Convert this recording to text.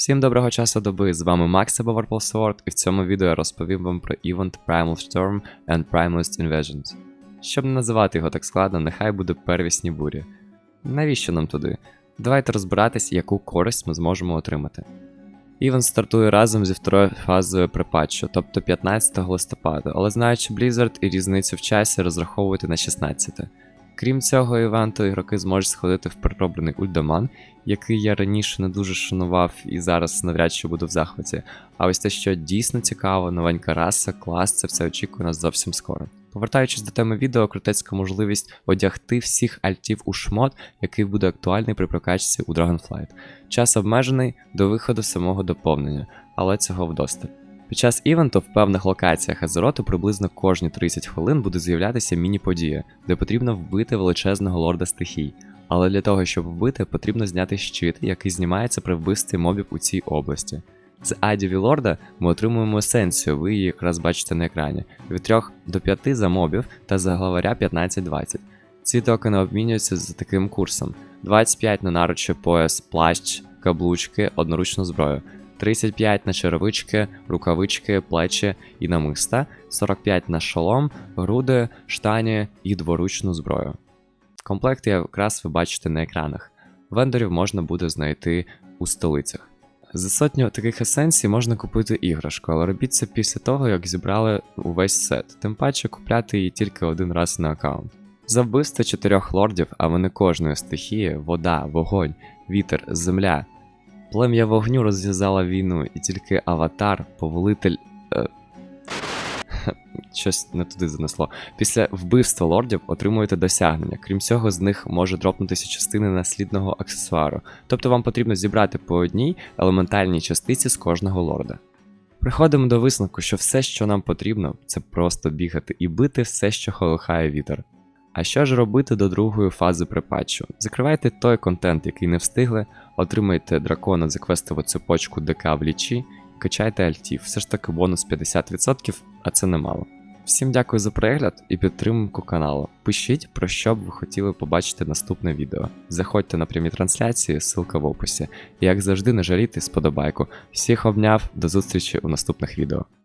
Всім доброго часу доби, з вами Макс або Purple Sword, і в цьому відео я розповім вам про івент Primal Storm and Primalist Invasions. Щоб не називати його так складно, нехай буде первісні бурі. Навіщо нам туди? Давайте розбиратись, яку користь ми зможемо отримати. Івент стартує разом зі второю фазою припатчу, тобто 15 листопада, але знаючи Blizzard і різницю в часі розраховувати на 16. Крім цього івенту, ігроки зможуть сходити в перероблений ульдаман, який я раніше не дуже шанував і зараз навряд чи буду в захваті. А ось те, що дійсно цікаво, новенька раса, клас, це все очікує нас зовсім скоро. Повертаючись до теми відео, крутецька можливість одягти всіх альтів у шмот, який буде актуальний при прокачці у Dragonflight. Час обмежений до виходу самого доповнення, але цього вдосталь. Під час івенту в певних локаціях Азероту приблизно кожні 30 хвилин буде з'являтися міні-подія, де потрібно вбити величезного лорда стихій. Але для того, щоб вбити, потрібно зняти щит, який знімається при вбивстві мобів у цій області. З адів і лорда ми отримуємо есенцію, ви її якраз бачите на екрані, від 3 до 5 за мобів та за главаря 15-20. Ці токени обмінюються за таким курсом: 25 на наручі пояс, плащ, каблучки, одноручну зброю. 35 на черевички, рукавички, плечі і намиста, 45 на шолом, груди, штані і дворучну зброю. Комплекти якраз ви бачите на екранах. Вендорів можна буде знайти у столицях. За сотню таких есенцій можна купити іграшку, але робіть це після того, як зібрали увесь сет, тим паче купляти її тільки один раз на аккаунт. За вбивство чотирьох лордів, а вони кожної стихії вода, вогонь, вітер, земля. Плем'я вогню розв'язала війну, і тільки аватар, повелитель. Е... Щось не туди занесло. Після вбивства лордів отримуєте досягнення. Крім цього, з них може дропнутися частини наслідного аксесуару. Тобто вам потрібно зібрати по одній елементальній частиці з кожного лорда. Приходимо до висновку, що все, що нам потрібно, це просто бігати і бити все, що колихає вітер. А що ж робити до другої фази припатчу? Закривайте той контент, який не встигли, отримайте дракона за квестову цепочку ДК в лічі качайте альтів. Все ж таки бонус 50%, а це немало. Всім дякую за перегляд і підтримку каналу. Пишіть про що б ви хотіли побачити наступне відео. Заходьте на прямі трансляції, ссылка в описі. І як завжди, не жалійте сподобайку. Всіх обняв, до зустрічі у наступних відео.